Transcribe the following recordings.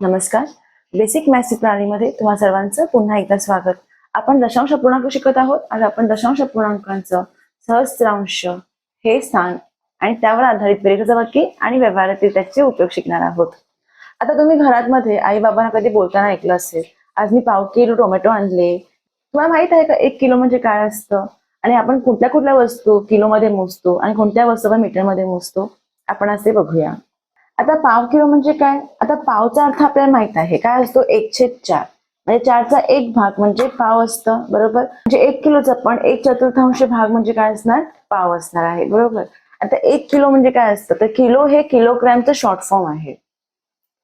नमस्कार. Basic maths प्रणालीमध्ये तुम्हा सर्वांचं पुन्हा एकदा स्वागत. आपण दशांश पूर्णांक शिकत आहोत. आज आपण दशांश पूर्णांकांचं सहस्रांश हे स्थान आणि त्यावर आधारित बेरीज वाक्य आणि व्यवहारातील त्याचे उपयोग शिकणार आहोत. आता तुम्ही घरात मध्ये आई बाबांना कधी बोलताना ऐकलं असेल आज मी पाव किलो टोमॅटो आणले. तुम्हाला माहीत आहे का एक किलो म्हणजे काय असतं? आणि आपण कुठल्या कुठल्या वस्तू किलोमध्ये मोजतो आणि कोणत्या वस्तू आपण मीटरमध्ये मोजतो? आपण असे बघूया. आता पाव किलो म्हणजे काय? आता पावचा अर्थ आपल्याला माहीत आहे. काय असतो? एकशे चार. म्हणजे चारचा एक भाग म्हणजे पाव असतं. बरोबर? म्हणजे एक किलोचा पण एक चतुर्थांश भाग म्हणजे काय असणार? पाव असणार आहे. बरोबर? आता एक किलो म्हणजे काय असतं? तर किलो हे किलोग्रॅमचं शॉर्ट फॉर्म आहे.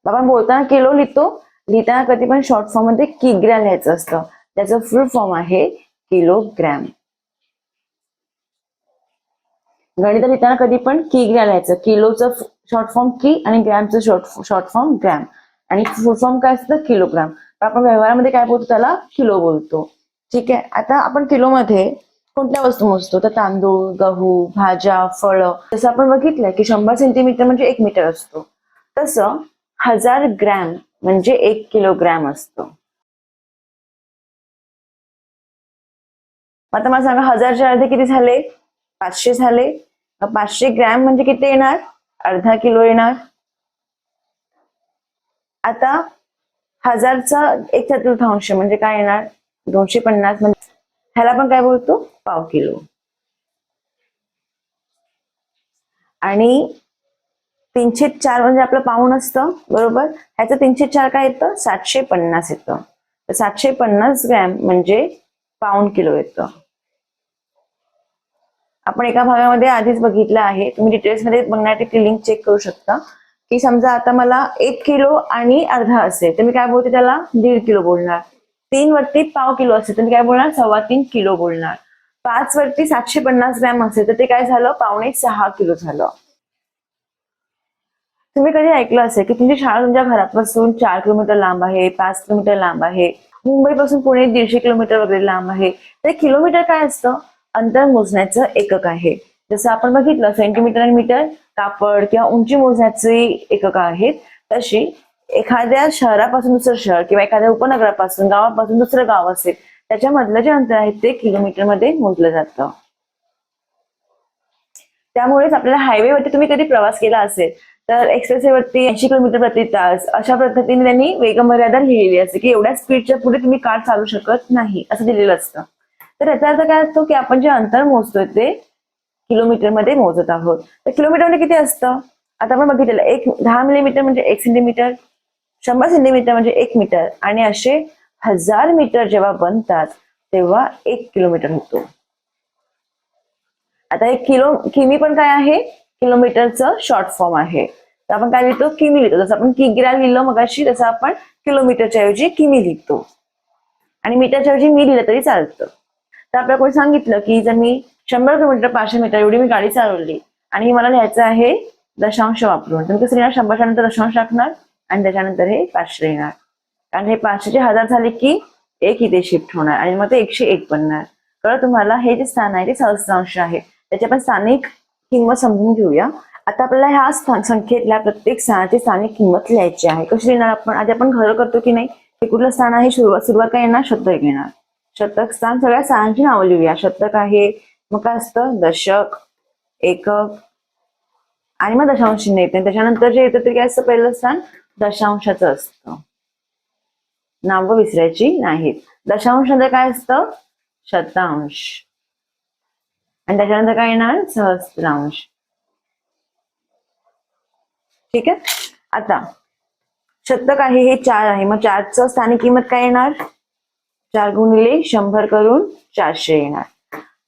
बाबा बोलताना किलो लिहितो. लिहिताना कधी पण शॉर्ट फॉर्ममध्ये किग्रॅ लिहायचं असतं. त्याचं फुल फॉर्म आहे किलोग्रॅम. गणित लिहिताना कधी पण किग्रॅ लिहायचं किलोचं शॉर्ट फॉर्म की आणि ग्रॅमचं शॉर्ट शॉर्ट फॉर्म ग्रॅम आणि फुल फॉर्म काय असतं? किलोग्राम आपण व्यवहारामध्ये काय बोलतो त्याला? किलो बोलतो. ठीक आहे? आता आपण किलोमध्ये कोणत्या वस्तू मोजतो? तर तांदूळ गहू भाज्या फळं. जसं आपण बघितलंय की शंभर सेंटीमीटर म्हणजे एक मीटर असतो. तसं हजार ग्रॅम म्हणजे एक किलोग्रॅम असतो. आता मला सांगा हजारच्या अर्धे किती झाले? पाचशे झाले. पाचशे ग्रॅम म्हणजे किती येणार? अर्धा किलो येणार. आता हजारचा एक चतुर्थांश म्हणजे काय येणार? दोनशे पन्नास म्हणजे ह्याला पण काय बोलतो? पाव किलो. आणि तीनशे चार म्हणजे आपलं पाऊण असतं बरोबर? ह्याचं तीनशे चार काय येतं? सातशे पन्नास येतं. सातशे पन्नास ग्रॅम म्हणजे पाऊण किलो येतं. आपण एका भागामध्ये आधीच बघितलं आहे. तुम्ही डिटेल्समध्ये बघण्यासाठी लिंक चेक करू शकता. की समजा आता मला एक किलो आणि अर्धा असेल तर मी काय बोलते त्याला? दीड किलो बोलणार. तीन वरती पाव किलो असेल तर मी काय बोलणार? सव्वा तीन किलो बोलणार. पाच वरती सातशे पन्नास ग्रॅम असेल तर ते काय झालं? पावणे सहा किलो झालं. तुम्ही कधी ऐकलं असेल की तुमची शाळा तुमच्या घरापासून चार किलोमीटर लांब आहे पाच किलोमीटर लांब आहे मुंबईपासून पुणे दीडशे किलोमीटर वगैरे लांब आहे. तर किलोमीटर काय असतं? अंतर मोजण्याचं एकक आहे. जसं आपण बघितलं सेंटीमीटर आणि मीटर कापड किंवा उंची मोजण्याची एकक आहेत. तशी एखाद्या शहरापासून दुसरं शहर किंवा एखाद्या उपनगरापासून गावापासून दुसरं गाव असेल त्याच्यामधलं जे अंतर आहे ते किलोमीटरमध्ये मोजलं जातं. त्यामुळेच आपल्याला हायवेवरती तुम्ही कधी प्रवास केला असेल तर एक्सप्रेसवरती ऐंशी किलोमीटर प्रति तास अशा पद्धतीने त्यांनी वेगमर्यादा लिहिलेली असते की एवढ्या स्पीडच्या पुढे तुम्ही कार चालू शकत नाही असं दिलेलं असतं. तर याचा अर्थ काय असतो की आपण जे अंतर मोजतोय ते किलोमीटरमध्ये मोजत आहोत. तर किलोमीटर म्हणजे किती असतं? आता आपण बघितलेलं एक दहा मिलीमीटर म्हणजे एक सेंटीमीटर शंभर सेंटीमीटर म्हणजे एक मीटर आणि असे हजार मीटर जेव्हा बनतात तेव्हा एक किलोमीटर होतो. आता एक किलो किमी पण काय आहे? किलोमीटरचं शॉर्ट फॉर्म आहे. तर आपण काय लिहितो? किमी लिहितो. जसं आपण किग्रा लिहिलं मगाशी तसं आपण किलोमीटरच्या ऐवजी किमी लिहितो. आणि मीटरच्या ऐवजी मी लिहिलं तरी चालतं. तर आपल्याला कोणी सांगितलं की जर मी शंभर किलोमीटर पाचशे मीटर एवढी मी गाडी चालवली आणि मला लिहायचं आहे दशांश वापरून तुम्ही कसं लिहिणार? शंभरच्या नंतर दशांश टाकणार आणि त्याच्यानंतर हे पाचशे येणार कारण हे पाचशेचे हजार झाले की एक इथे शिफ्ट होणार आणि मग ते एकशे एक बनणार. कळ तुम्हाला? हे जे स्थान आहे ते सहस्रांश आहे. त्याची आपण स्थानिक किंमत समजून घेऊया. आता आपल्याला ह्या स्थान संख्येतल्या प्रत्येक स्थानाची स्थानिक किंमत लिहायची आहे. कशी लिहिणार आपण? आधी आपण घर करतो की नाही? हे कुठलं स्थान आहे? सुरुवात सुरुवात काय येणार? शब्द येणार? शतक स्थान सगळ्या स्थानांची नावं लिहूया. शतक आहे मग काय असतं दशक एकक आणि मग दशांश चिन्ह येते. त्याच्यानंतर जे येतं ते काय असतं? पहिलं स्थान दशांशाचं असतं. नावं विसरायची नाहीत. दशांश नंतर काय असतं? शतांश. आणि त्याच्यानंतर काय येणार? सहस्त्रांश. ठीक आहे? आता शतक आहे हे चार आहे. मग चारचं स्थानिक किंमत काय येणार? चार गुणिले शंभर करून चारशे येणार.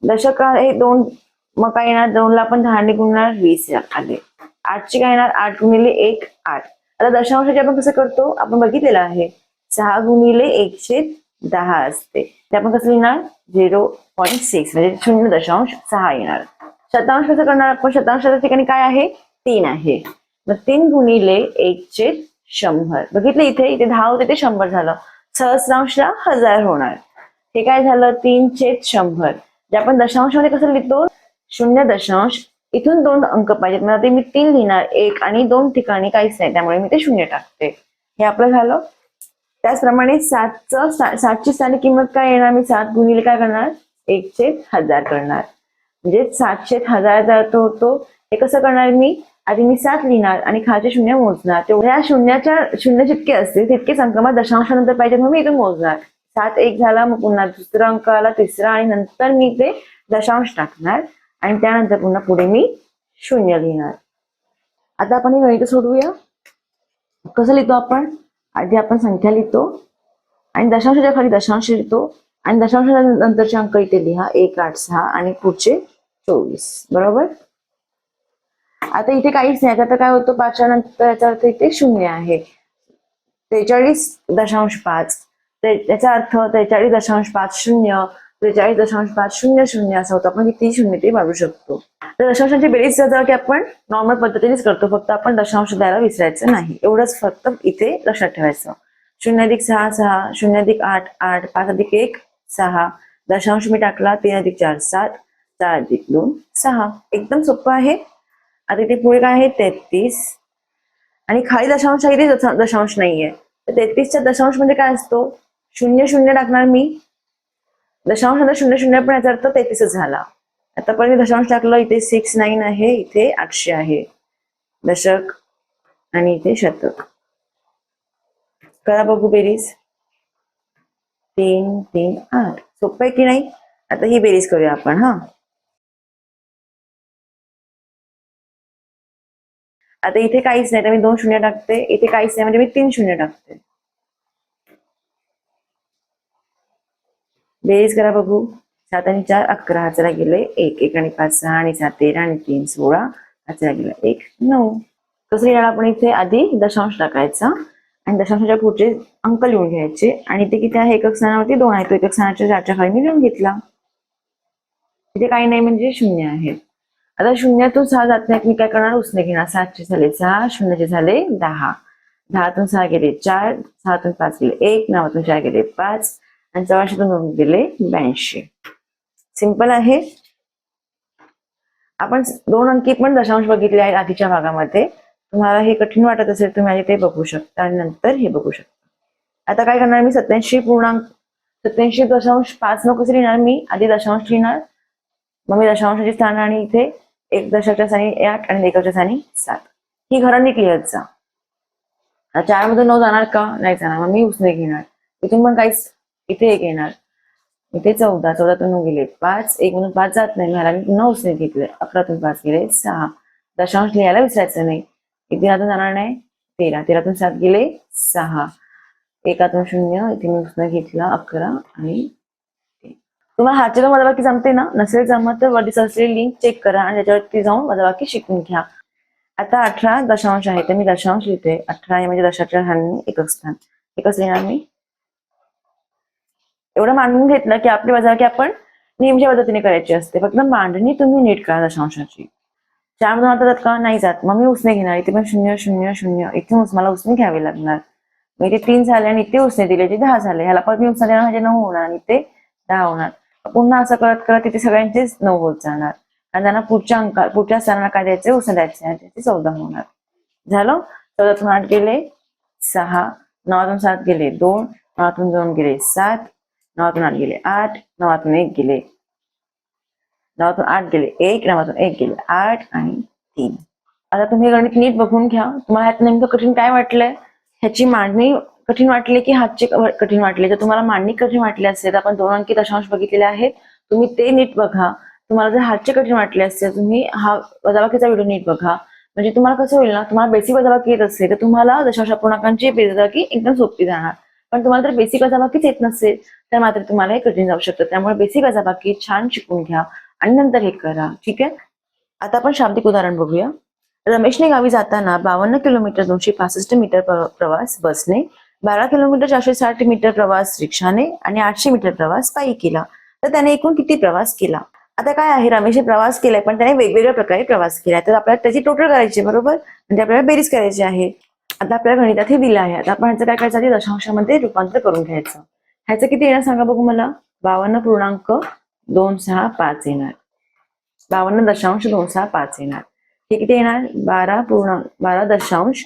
दशक हे दोन मग काय येणार? दोनला आपण दहाने गुणणार वीस आले. आठचे काय येणार? आठ गुणिले एक आठ. आता दशांशाचे आपण कसं करतो? आपण बघितलेलं आहे. सहा गुणिले एकशे दहा असते. ते आपण कसं येणार झिरो पॉईंट सिक्स म्हणजे शून्य दशांश सहा येणार. शतांश कसं करणार आपण? शतांशाच्या ठिकाणी काय आहे? तीन आहे. मग तीन गुणिले एकशे शंभर. बघितलं इथे? इथे दहा होते ते शंभर झालं. सहस्रांशला हजार होणार. हे काय झालं? तीन छेद शंभर. जे आपण दशांशमध्ये कसं लिहितो? शून्य दशांश. इथून दोन अंक पाहिजेत. मला ते मी तीन लिहिणार. एक आणि दोन ठिकाणी काहीच नाही. त्यामुळे मी ते शून्य टाकते. हे आपलं झालं. त्याचप्रमाणे सातचं सातची स्थानिक किंमत काय येणार? मी सात गुणिले काय करणार? एकशे हजार करणार. म्हणजे सातशे हजाराचा अर्थ होतो हे कसं करणार मी? आधी मी सात लिहिणार आणि खालचे शून्य मोजणार. तेवढ्या शून्याच्या शून्य जितके असतील तितके अंक दशांशानंतर पाहिजे म्हणून मी इथून मोजणार. सात एक झाला मग पुन्हा दुसरा अंक आला तिसरा आणि नंतर मी ते दशांश टाकणार. आणि त्यानंतर पुन्हा पुढे मी शून्य लिहिणार. आता आपण हे गणित सोडवूया. कसं लिहितो आपण? आधी आपण संख्या लिहितो. आणि दशांशाच्या खाली दशांश लिहितो. आणि दशांशानंतरचे नंतरचे अंक इथे लिहा. एक आठ सहा आणि पुढचे चोवीस. बरोबर? आता इथे काहीच नाही. आता काय होतं पाचच्या नंतर याचा अर्थ इथे शून्य आहे. त्रेचाळीस दशांश पाच. त्याचा अर्थ त्रेचाळीस दशांश पाच शून्य त्रेचाळीस दशांश पाच शून्य शून्य असं होतं. आपण किती शून्य ते वाढू शकतो. तर दशांशांची बेरीज की आपण नॉर्मल पद्धतीनेच करतो फक्त आपण दशांश द्यायला विसरायचं नाही. एवढंच फक्त इथे लक्षात ठेवायचं. शून्य अधिक सहा सहा. शून्य अधिक आठ आठ. पाच अधिक एक सहा. दशांश मी टाकला तीन अधिक चार सात. चार अधिक दोन सहा. एकदम सोपं आहे. आता इथे पुढे काय आहे? तेहतीस. आणि खाली दशांश आहे इथे दशांश नाहीये. तर तेहतीसचा दशांश म्हणजे काय असतो? शून्य शून्य टाकणार मी. दशांश नंतर शून्य शून्य पण याचा अर्थ तेहतीसच झाला. आतापर्यंत दशांश टाकलं इथे सिक्स नाईन आहे इथे आठशे आहे. दशक आणि इथे शतक. करा बघू बेरीज. तीन तीन आठ. सोपं आहे की नाही? आता ही बेरीज करूया आपण हा. आता इथे काहीच नाही. तर मी दोन शून्य टाकते. इथे काहीच नाही. म्हणजे मी तीन शून्य टाकते. बेरीज करा बघू. सात आणि चार अकरा. हाताला गेले एक एक आणि पाच सहा आणि सात तेरा आणि तीन सोळा. हाताला गेला एक नऊ. कसं याला आपण इथे? आधी दशांश टाकायचा. आणि दशांशाच्या पुढचे अंक लिहून घ्यायचे. आणि ते किती आहे? एकक स्थानावरती दोन आहे. तो एकक स्थानाच्या चारच्या खाली मी लिहून घेतला. इथे काही नाही म्हणजे शून्य आहेत आता शून्यातून सहा जात नाही मी काय करणार? उसने घेणार. सातचे झाले सहा शून्याचे झाले दहा. दहातून सहा गेले चार सहातून पाच गेले एक नवातून चार गेले पाच आणि चौराशेतून दोन गेले ब्याऐंशी. सिंपल आहे. आपण दोन अंकी पण दशांश बघितले आहेत आधीच्या भागामध्ये. तुम्हाला हे कठीण वाटत असेल तुम्ही आधी ते बघू शकता आणि नंतर हे बघू शकता. आता काय करणार मी? सत्याऐंशी पूर्णांक सत्याऐंशी दशांश पाच नको लिहिणार मी? आधी दशांश लिहिणार. मग मी दशांशाची स्थान आणि इथे एक दशकच्या स्थानी आठ आणि एकाच्या स्थानी सात. ही घरांनी क्लिअर जा. चार मधून नऊ जाणार का? नाही जाणार. मग मी उसने घेणार. इथून पण काहीच इथे एक येणार. इथे चौदा चौदातून नऊ गेले. पाच एक मधून पाच जात नाही. मला मी पुन्हा उसने घेतले अकरातून पाच गेले. सहा. दशांश लिहायला विसरायचं नाही. इथे जाणार नाही. तेरा. तेरातून सात गेले. सहा. एकातून शून्य. इथे मी उसने घेतला अकरा आणि तुम्हाला हातच्या वजाबाकी जमते ना नसेल जमत तर वरती असलेली लिंक चेक करा आणि त्याच्यावरती जाऊन वजाबाकी शिकून घ्या. आता अठरा दशांश आहे तर मी दशांश लिहिते. अठरा हे म्हणजे दशाच्या हानी एकक स्थान. एकच लिहिणार मी. एवढं मांडून घेतलं की आपली वजाबाकी आपण नेहमीच्या पद्धतीने करायची असते. फक्त मांडणी तुम्ही नीट करा दशांशाची. चार आता तत्काळ नाही जात. मग मी उसने घेणार. इथे पण शून्य शून्य शून्य. इथे मला उसने घ्यावे लागणार. मग इथे तीन झाले आणि इथे उसने दिले. जे दहा झाले. ह्याला परत मी उसने देणार. म्हणजे नऊ होणार आणि इथे दहा होणार. पुन्हा असं करत करत तिथे सगळ्यांचेच नऊ होत जाणार. आणि त्यांना पुढच्या अंका पुढच्या स्थानाला काय द्यायचे? उसण द्यायचे. आणि त्याचे चौदा होणार. झालं? चौदातून आठ गेले सहा. नवातून सात गेले दोन. नवातून दोन गेले सात. नवातून आठ गेले आठ. नवातून एक गेले. नवातून आठ गेले एक. नवातून एक गेले आठ आणि तीन. आता तुम्ही हे गणित नीट बघून घ्या. तुम्हाला ह्यात नेमकं कठीण काय वाटलंय? ह्याची मांडणी कठीण वाटले की हातचे कठीण वाटले. जर तुम्हाला मांडणी कठीण वाटली असेल तर आपण दोन अंकी दशांश बघितलेले आहेत. तुम्ही ते नीट बघा. तुम्हाला जर हातचे कठीण वाटले असेल तुम्ही हा वजाबाकीचा व्हिडिओ नीट बघा. म्हणजे तुम्हाला कसं होईल ना तुम्हाला बेसिक वजाबाकी येत असेल तर तुम्हाला दशांश पूर्णांकांची वजाबाकी एकदम सोपी जाणार. पण तुम्हाला जर बेसिक वजाबाकीच येत नसेल तर मात्र तुम्हाला हे कठीण जाऊ शकतं. त्यामुळे बेसिक वजाबाकी छान शिकून घ्या आणि नंतर हे करा. ठीक आहे? आता आपण शाब्दिक उदाहरण बघूया. रमेशने गावी जाताना बावन्न किलोमीटर दोनशे पासष्ट मीटर प्रवास बसने बारा किलोमीटर चारशे साठ मीटर प्रवास रिक्षाने आणि आठशे मीटर प्रवास पायी केला तर त्याने एकूण किती प्रवास केला? आता काय आहे? रमेशने प्रवास केलाय पण त्याने वेगवेगळ्या प्रकारे प्रवास केलाय. तर आपल्याला त्याची टोटल करायची बरोबर? म्हणजे आपल्याला बेरीज करायची आहे. आता आपल्याला गणितात हे दिलं आहे. आता आपण ह्याचं काय करायचं? दशांशामध्ये रूपांतर करून घ्यायचं. ह्याचं किती येणार सांगा बघू मला? बावन्न पूर्णांक दोन सहा पाच येणार. बावन्न दशांश दोन सहा पाच येणार. हे किती येणार? बारा पूर्णांक बारा दशांश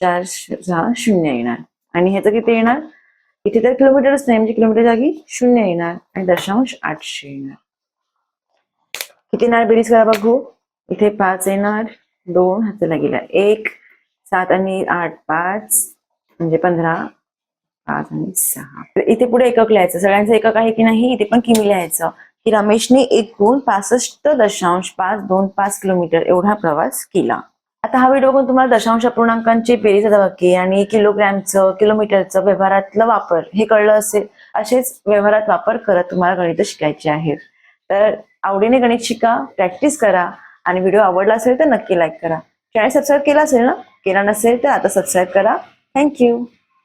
चार सहा शून्य येणार. आणि ह्याचं किती येणार? इथे तर किलोमीटरच नाही म्हणजे किलोमीटर जागी शून्य येणार आणि दशांश आठशे येणार. किती येणार बेरीज करा बघू. इथे पाच येणार दोन हाताला गेला एक सात आणि आठ पाच म्हणजे पंधरा पाच आणि सहा. तर इथे पुढे एकक लिहायचं. सगळ्यांचं एकक आहे की नाही इथे पण किमी लिहायचं. की रमेशने एकूण पासष्ट दशांश पाच दोन पाच किलोमीटर एवढा प्रवास केला. आता हा व्हिडिओ बघून तुम्हाला दशांश अपूर्णांकांची बेरीज वाक्ये आणि किलोग्रॅमचं किलोमीटरचं व्यवहारातलं वापर हे कळलं असेल असेच व्यवहारात वापर करत तुम्हाला गणित शिकायचे आहेत. तर आवडीने गणित शिका प्रॅक्टिस करा आणि व्हिडिओ आवडला असेल तर नक्की लाईक करा. चॅनल सबस्क्राईब केला असेल ना? केला नसेल तर आता सबस्क्राईब करा. थँक्यू